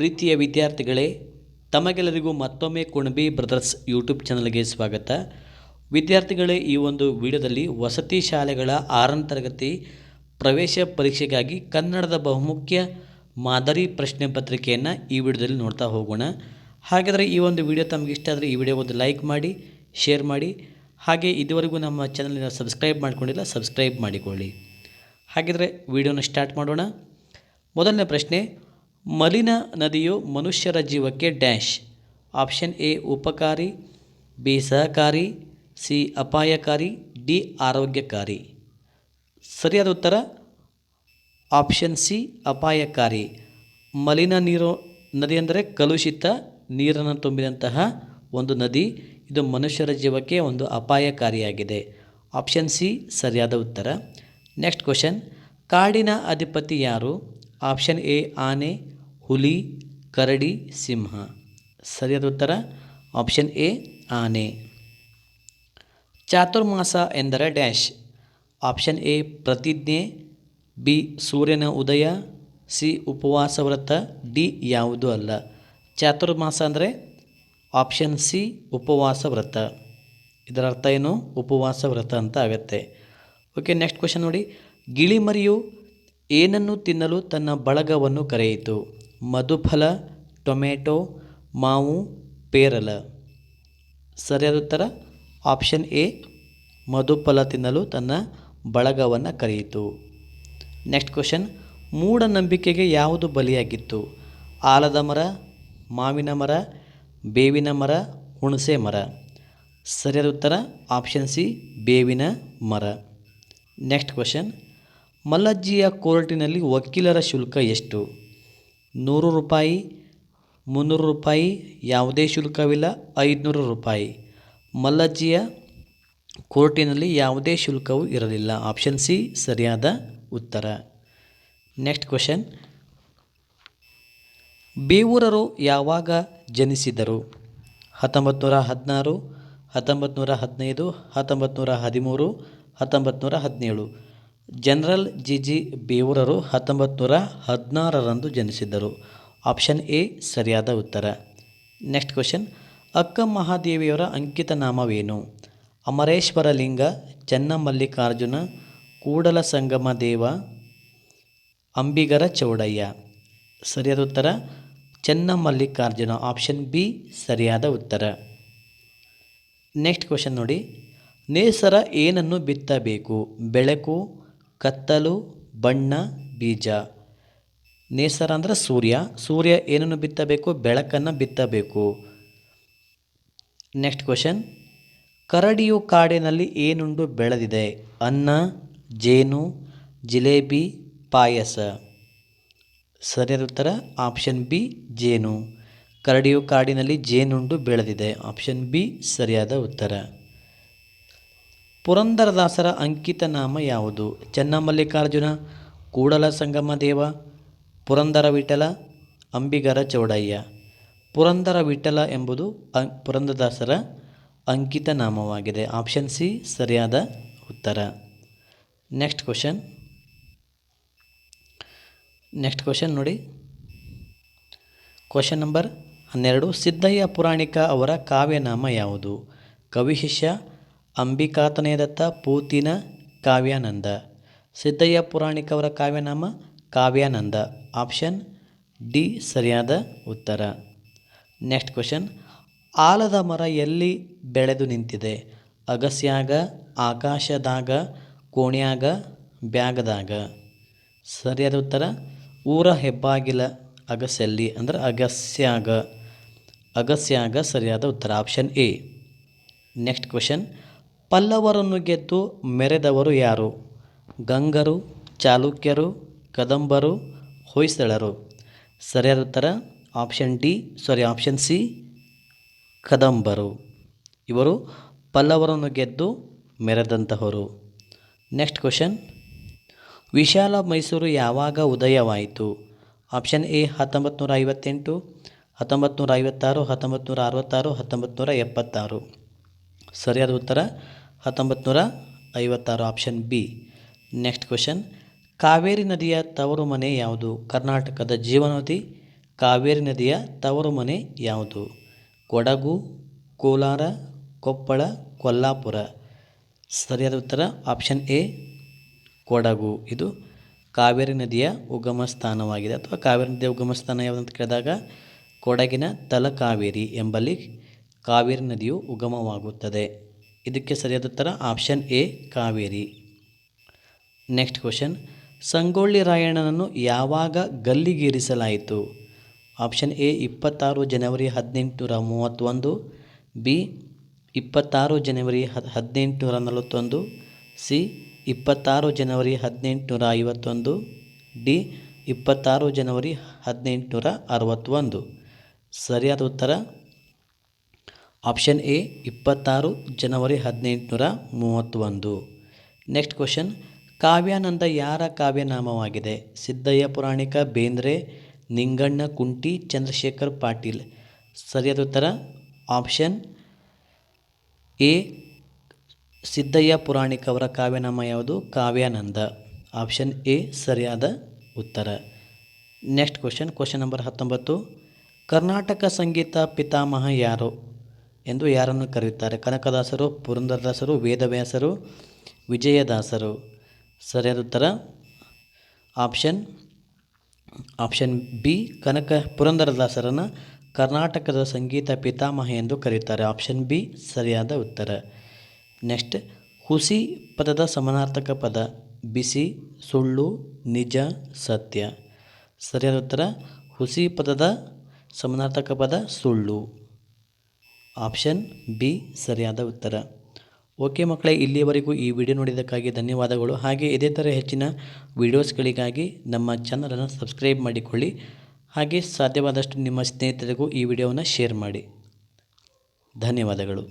ಪ್ರೀತಿಯ ವಿದ್ಯಾರ್ಥಿಗಳೇ, ತಮಗೆಲ್ಲರಿಗೂ ಮತ್ತೊಮ್ಮೆ ಕುಣಬಿ ಬ್ರದರ್ಸ್ ಯೂಟ್ಯೂಬ್ ಚಾನಲ್ಗೆ ಸ್ವಾಗತ. ವಿದ್ಯಾರ್ಥಿಗಳೇ, ಈ ಒಂದು ವಿಡಿಯೋದಲ್ಲಿ ವಸತಿ ಶಾಲೆಗಳ ಆರನೇ ತರಗತಿ ಪ್ರವೇಶ ಪರೀಕ್ಷೆಗಾಗಿ ಕನ್ನಡದ ಬಹುಮುಖ್ಯ ಮಾದರಿ ಪ್ರಶ್ನೆ ಪತ್ರಿಕೆಯನ್ನು ಈ ವಿಡಿಯೋದಲ್ಲಿ ನೋಡ್ತಾ ಹೋಗೋಣ. ಹಾಗಾದರೆ ಈ ಒಂದು ವಿಡಿಯೋ ತಮಗೆ ಇಷ್ಟ ಆದರೆ ಈ ವಿಡಿಯೋ ಒಂದು ಲೈಕ್ ಮಾಡಿ, ಶೇರ್ ಮಾಡಿ, ಹಾಗೆ ಇದುವರೆಗೂ ನಮ್ಮ ಚಾನಲ್ನ ಸಬ್ಸ್ಕ್ರೈಬ್ ಮಾಡ್ಕೊಂಡಿಲ್ಲ ಸಬ್ಸ್ಕ್ರೈಬ್ ಮಾಡಿಕೊಳ್ಳಿ. ಹಾಗಿದ್ರೆ ವಿಡಿಯೋನ ಸ್ಟಾರ್ಟ್ ಮಾಡೋಣ. ಮೊದಲನೇ ಪ್ರಶ್ನೆ ಮಲಿನ ನದಿಯು ಮನುಷ್ಯರ ಜೀವಕ್ಕೆ ಡ್ಯಾಶ್. ಆಪ್ಷನ್ ಎ, ಉಪಕಾರಿ, ಬಿ, ಸಹಕಾರಿ, ಸಿ, ಅಪಾಯಕಾರಿ, ಡಿ, ಆರೋಗ್ಯಕಾರಿ. ಸರಿಯಾದ ಉತ್ತರ? ಆಪ್ಷನ್ ಸಿ, ಅಪಾಯಕಾರಿ. ಮಲಿನ ನೀರು, ನದಿ ಅಂದರೆ ಕಲುಷಿತ ನೀರನ್ನು ತುಂಬಿದಂತಹ ಒಂದು ನದಿ. ಇದು ಮನುಷ್ಯರ ಜೀವಕ್ಕೆ ಒಂದು ಅಪಾಯಕಾರಿಯಾಗಿದೆ. ಆಪ್ಷನ್ ಸಿ, ಸರಿಯಾದ ಉತ್ತರ. Next question. ಕಾಡಿನ ಅಧಿಪತಿ ಯಾರು? ಆಪ್ಷನ್ ಎ, ಆನೆ, ಹುಲಿ, ಕರಡಿ, ಸಿಂಹ. ಸರಿಯಾದ ಉತ್ತರ? ಆಪ್ಷನ್ ಎ, ಆನೆ. ಚಾತುರ್ಮಾಸ ಎಂದರೆ ಡ್ಯಾಶ್. ಆಪ್ಷನ್ ಎ, ಪ್ರತಿಜ್ಞೆ. ಬಿ, ಸೂರ್ಯನ ಉದಯ. ಸಿ, ಉಪವಾಸ ವ್ರತ. ಡಿ, ಯಾವುದೂ ಅಲ್ಲ. ಚಾತುರ್ಮಾಸ ಅಂದರೆ ಆಪ್ಷನ್ ಸಿ, ಉಪವಾಸ ವ್ರತ. ಇದರ ಅರ್ಥ ಏನು? ಉಪವಾಸ ವ್ರತ ಅಂತ ಆಗುತ್ತೆ. ಓಕೆ, ನೆಕ್ಸ್ಟ್ ಕ್ವಶನ್ ನೋಡಿ. ಗಿಳಿಮರಿಯು ಏನನ್ನು ತಿನ್ನಲು ತನ್ನ ಬಳಗವನ್ನು ಕರೆಯಿತು? ಮಧುಫಲ, ಟೊಮೆಟೊ, ಮಾವು, ಪೇರಲ. ಸರಿಯಾದ ಉತ್ತರ ಆಪ್ಷನ್ ಎ, ಮಧುಫಲ ತಿನ್ನಲು ತನ್ನ ಬಳಗವನ್ನು ಕರೆಯಿತು. ನೆಕ್ಸ್ಟ್ ಕ್ವಶನ್ ಮೂಢನಂಬಿಕೆಗೆ ಯಾವುದು ಬಲಿಯಾಗಿತ್ತು? ಆಲದ ಮರ, ಮಾವಿನ ಮರ, ಬೇವಿನ ಮರ, ಹುಣಸೆ ಮರ. ಸರಿಯಾದ ಉತ್ತರ ಆಪ್ಷನ್ ಸಿ, ಬೇವಿನ ಮರ. ನೆಕ್ಸ್ಟ್ ಕ್ವಶನ್ ಮಲ್ಲಜ್ಜಿಯ ಕೋರ್ಟಿನಲ್ಲಿ ವಕೀಲರ ಶುಲ್ಕ ಎಷ್ಟು? ನೂರು ರೂಪಾಯಿ, ಮುನ್ನೂರು ರೂಪಾಯಿ, ಯಾವುದೇ ಶುಲ್ಕವಿಲ್ಲ, ಐದುನೂರು ರೂಪಾಯಿ. ಮಲ್ಲಜ್ಜಿಯ ಕೋರ್ಟಿನಲ್ಲಿ ಯಾವುದೇ ಶುಲ್ಕವೂ ಇರಲಿಲ್ಲ. ಆಪ್ಷನ್ ಸಿ, ಸರಿಯಾದ ಉತ್ತರ. Next question. ಬೇವೂರರು ಯಾವಾಗ ಜನಿಸಿದರು? ಹತ್ತೊಂಬತ್ತು ನೂರ ಹದಿನಾರು ಹತ್ತೊಂಬತ್ತು ನೂರ ಹದಿನೈದು ಹತ್ತೊಂಬತ್ತು ನೂರ ಹದಿಮೂರು ಹತ್ತೊಂಬತ್ತು ನೂರ ಹದಿನೇಳು. ಜನರಲ್ ಜಿ ಜಿ ಬೇವೂರರು ಹತ್ತೊಂಬತ್ತು ನೂರ ಹದಿನಾರರಂದು ಜನಿಸಿದ್ದರು. ಆಪ್ಷನ್ ಎ, ಸರಿಯಾದ ಉತ್ತರ. Next question. ಅಕ್ಕ ಮಹಾದೇವಿಯವರ ಅಂಕಿತ ನಾಮವೇನು? ಅಮರೇಶ್ವರ ಲಿಂಗ, ಚೆನ್ನಮಲ್ಲಿಕಾರ್ಜುನ, ಕೂಡಲ ಸಂಗಮ ದೇವ, ಅಂಬಿಗರ ಚೌಡಯ್ಯ. ಸರಿಯಾದ ಉತ್ತರ? ಚೆನ್ನಮಲ್ಲಿಕಾರ್ಜುನ. ಆಪ್ಷನ್ ಬಿ, ಸರಿಯಾದ ಉತ್ತರ. ನೆಕ್ಸ್ಟ್ ಕ್ವಶನ್ ನೋಡಿ. ನೇಸರ ಏನನ್ನು ಬಿತ್ತಬೇಕು? ಬೆಳಕು ಕತ್ತಲು, ಬಣ್ಣ, ಬೀಜ. ನೇಸರ ಅಂದರೆ ಸೂರ್ಯ. ಸೂರ್ಯ ಏನನ್ನು ಬಿತ್ತಬೇಕು? ಬೆಳಕನ್ನು ಬಿತ್ತಬೇಕು. ನೆಕ್ಸ್ಟ್ ಕ್ವಶನ್ ಕರಡಿಯು ಕಾಡಿನಲ್ಲಿ ಏನುಂಡು ಬೆಳೆದಿದೆ? ಅನ್ನ, ಜೇನು, ಜಿಲೇಬಿ, ಪಾಯಸ. ಸರಿಯಾದ ಉತ್ತರ ಆಪ್ಷನ್ ಬಿ ಜೇನು. ಕರಡಿಯು ಕಾಡಿನಲ್ಲಿ ಜೇನುಂಡು ಬೆಳೆದಿದೆ? ಆಪ್ಷನ್ ಬಿ ಸರಿಯಾದ ಉತ್ತರ. ಪುರಂದರದಾಸರ ಅಂಕಿತ ನಾಮ ಯಾವುದು? ಚೆನ್ನಮಲ್ಲಿಕಾರ್ಜುನ, ಕೂಡಲ ಸಂಗಮ ದೇವ, ಪುರಂದರ ವಿಠಲ, ಅಂಬಿಗರ ಚೌಡಯ್ಯ. ಪುರಂದರ ವಿಠಲ ಎಂಬುದು ಪುರಂದರದಾಸರ ಅಂಕಿತ ನಾಮವಾಗಿದೆ ಆಪ್ಷನ್ ಸಿ, ಸರಿಯಾದ ಉತ್ತರ. Next question. ನೆಕ್ಸ್ಟ್ ಕ್ವಶನ್ ನೋಡಿ. ಕ್ವಶನ್ ನಂಬರ್ ಹನ್ನೆರಡು. ಸಿದ್ದಯ್ಯ ಪುರಾಣಿಕ ಅವರ ಕಾವ್ಯನಾಮ ಯಾವುದು? ಕವಿಶಿಷ್ಯ ಅಂಬಿಕಾತನೇದತ್ತ ಪೂತಿನ ಕಾವ್ಯಾನಂದ. ಸಿದ್ದಯ್ಯ ಪುರಾಣಿಕವರ ಕಾವ್ಯನಾಮ ಕಾವ್ಯಾನಂದ. ಆಪ್ಷನ್ ಡಿ, ಸರಿಯಾದ ಉತ್ತರ. Next question. ಆಲದ ಮರ ಎಲ್ಲಿ ಬೆಳೆದು ನಿಂತಿದೆ? ಅಗಸ್ಯಾಗ, ಆಕಾಶದಾಗ, ಕೋಣ್ಯಾಗ, ಬ್ಯಾಗದಾಗ. ಸರಿಯಾದ ಉತ್ತರ. ಊರ ಹೆಬ್ಬಾಗಿಲ ಅಗಸ್ಯಲ್ಲಿ ಅಂದ್ರೆ ಅಗಸ್ಯಾಗ. ಅಗಸ್ಯಾಗ ಸರಿಯಾದ ಉತ್ತರ. Option A. Next question. ಪಲ್ಲವರನ್ನು ಗೆದ್ದು ಮೆರೆದವರು ಯಾರು? ಗಂಗರು, ಚಾಲುಕ್ಯರು, ಕದಂಬರು, ಹೊಯ್ಸಳರು. ಸರಿಯಾದ ಉತ್ತರ option D, sorry option C, ಕದಂಬರು. ಇವರು ಪಲ್ಲವರನ್ನು ಗೆದ್ದು ಮೆರೆದಂತಹವರು. Next question. ವಿಶಾಲ ಮೈಸೂರು ಯಾವಾಗ ಉದಯವಾಯಿತು? ಆಪ್ಷನ್ ಎ ಹತ್ತೊಂಬತ್ತು ನೂರ ಐವತ್ತೆಂಟು ಹತ್ತೊಂಬತ್ತು ನೂರ ಐವತ್ತಾರು ಹತ್ತೊಂಬತ್ತು ನೂರ ಅರವತ್ತಾರು ಹತ್ತೊಂಬತ್ತು ನೂರ ಎಪ್ಪತ್ತಾರು ಸರಿಯಾದ ಉತ್ತರ ಹತ್ತೊಂಬತ್ತು ನೂರ ಐವತ್ತಾರು option B next question Kaveri ನದಿಯ ತವರು ಮನೆ ಯಾವುದು? ಕರ್ನಾಟಕದ ಜೀವನದಿ ಕಾವೇರಿ ನದಿಯ ತವರು ಮನೆ ಯಾವುದು? ಕೊಡಗು, ಕೋಲಾರ, ಕೊಪ್ಪಳ, ಕೊಲ್ಲಾಪುರ. ಸರಿಯಾದ ಉತ್ತರ ಆಪ್ಷನ್ ಎ ಕೊಡಗು. ಇದು ಕಾವೇರಿ ನದಿಯ ಉಗಮ ಸ್ಥಾನವಾಗಿದೆ ಅಥವಾ ಕಾವೇರಿ ನದಿಯ ಉಗಮ ಸ್ಥಾನ ಯಾವುದಂತ ಕೇಳಿದಾಗ, ಕೊಡಗಿನ ತಲಕಾವೇರಿ ಎಂಬಲ್ಲಿ ಕಾವೇರಿ ನದಿಯು ಉಗಮವಾಗುತ್ತದೆ. ಇದಕ್ಕೆ ಸರಿಯಾದ ಉತ್ತರ option A Kaveri. Next question Sangolli ರಾಯಣ್ಣನನ್ನು ಯಾವಾಗ ಗಲ್ಲಿಗೇರಿಸಲಾಯಿತು? ಆಪ್ಷನ್ ಎ ಇಪ್ಪತ್ತಾರು ಜನವರಿ ಹದಿನೆಂಟುನೂರ ಮೂವತ್ತೊಂದು. ಬಿ ಇಪ್ಪತ್ತಾರು ಜನವರಿ ಹದ್, ಹದಿನೆಂಟುನೂರ ನಲವತ್ತೊಂದು. ಸಿ ಇಪ್ಪತ್ತಾರು ಜನವರಿ ಹದಿನೆಂಟುನೂರ ಐವತ್ತೊಂದು. ಡಿ ಇಪ್ಪತ್ತಾರು ಜನವರಿ ಹದಿನೆಂಟುನೂರ ಅರವತ್ತೊಂದು. ಸರಿಯಾದ ಉತ್ತರ? ಆಪ್ಷನ್ ಎ ಇಪ್ಪತ್ತಾರು, ಜನವರಿ ಹದಿನೆಂಟುನೂರ ಮೂವತ್ತೊಂದು. ನೆಕ್ಸ್ಟ್ ಕ್ವಶನ್ ಕಾವ್ಯಾನಂದ ಯಾರ ಕಾವ್ಯನಾಮವಾಗಿದೆ? ಸಿದ್ದಯ್ಯ, ಪುರಾಣಿಕ, ಬೇಂದ್ರೆ, ನಿಂಗಣ್ಣ, ಕುಂಟಿ, ಚಂದ್ರಶೇಖರ್ ಪಾಟೀಲ್. ಸರಿಯಾದ ಉತ್ತರ? ಆಪ್ಷನ್ ಎ ಸಿದ್ದಯ್ಯ, ಪುರಾಣಿಕ ಅವರ ಕಾವ್ಯನಾಮ ಯಾವುದು? ಕಾವ್ಯಾನಂದ. ಆಪ್ಷನ್ ಎ ಸರಿಯಾದ ಉತ್ತರ. ನೆಕ್ಸ್ಟ್ ಕ್ವಶನ್ ಕ್ವಶನ್ ನಂಬರ್ ಹತ್ತೊಂಬತ್ತು. ಕರ್ನಾಟಕ ಸಂಗೀತ ಪಿತಾಮಹ ಯಾರು? ಎಂದು ಯಾರನ್ನು ಕರೆಯುತ್ತಾರೆ? ಕನಕದಾಸರು, ಪುರಂದರದಾಸರು, ವೇದವ್ಯಾಸರು, ವಿಜಯದಾಸರು. ಸರಿಯಾದ ಉತ್ತರ? ಆಪ್ಷನ್ ಆಪ್ಷನ್ ಬಿ, ಕನಕ, ಪುರಂದರದಾಸರನ್ನು ಕರ್ನಾಟಕದ ಸಂಗೀತ ಪಿತಾಮಹ ಎಂದು ಕರೆಯುತ್ತಾರೆ. ಆಪ್ಷನ್ ಬಿ, ಸರಿಯಾದ ಉತ್ತರ. ನೆಕ್ಸ್ಟ್, ಹುಸಿ ಪದದ ಸಮಾನಾರ್ಥಕ ಪದ, ಬಿಸಿ, ಸುಳ್ಳು, ನಿಜ, ಸತ್ಯ. ಸರಿಯಾದ ಉತ್ತರ? ಹುಸಿ ಪದದ ಸಮಾನಾರ್ಥಕ ಪದ, ಸುಳ್ಳು. ಆಪ್ಷನ್ ಬಿ ಸರಿಯಾದ ಉತ್ತರ. ಓಕೆ ಮಕ್ಕಳೇ, ಇಲ್ಲಿಯವರೆಗೂ ಈ ವಿಡಿಯೋ ನೋಡಿದ್ದಕ್ಕಾಗಿ ಧನ್ಯವಾದಗಳು. ಹಾಗೆ ಇದೇ ಥರ ಹೆಚ್ಚಿನ ವಿಡಿಯೋಸ್ಗಳಿಗಾಗಿ ನಮ್ಮ ಚಾನಲನ್ನು ಸಬ್ಸ್ಕ್ರೈಬ್ ಮಾಡಿಕೊಳ್ಳಿ. ಹಾಗೆ ಸಾಧ್ಯವಾದಷ್ಟು ನಿಮ್ಮ ಸ್ನೇಹಿತರಿಗೂ ಈ ವಿಡಿಯೋವನ್ನು ಶೇರ್ ಮಾಡಿ. ಧನ್ಯವಾದಗಳು.